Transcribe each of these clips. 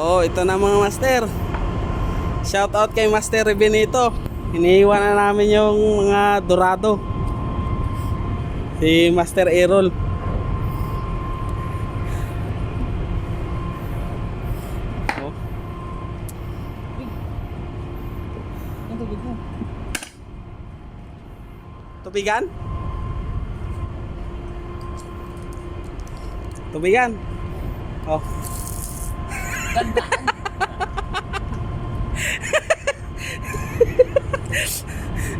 Oh, ito na mga master. Shout out kay Master Benito. Iniiwan na namin yung mga dorado. Si Master Errol. Oh. Tubigan? Tubigan? Oh.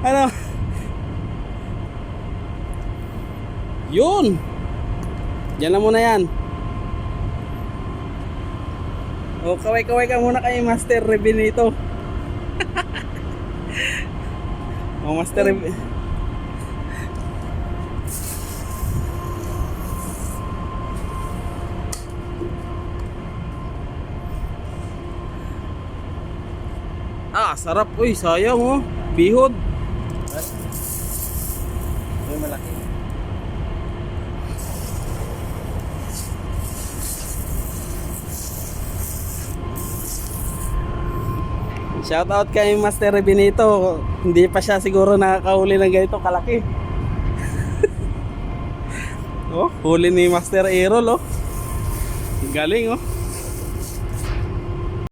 Ano? Yun! Yan na muna yan. O, kaway-kaway ka muna kay Master Benito. o, Master Reb- Ah, sarap. Uy, sayang oh. Bihod. Yung malaki. Shout out kay Master Benito. Hindi pa siya siguro nakakahuli ng ganito kalaki. oh, huli ni Master Errol oh. Galing oh.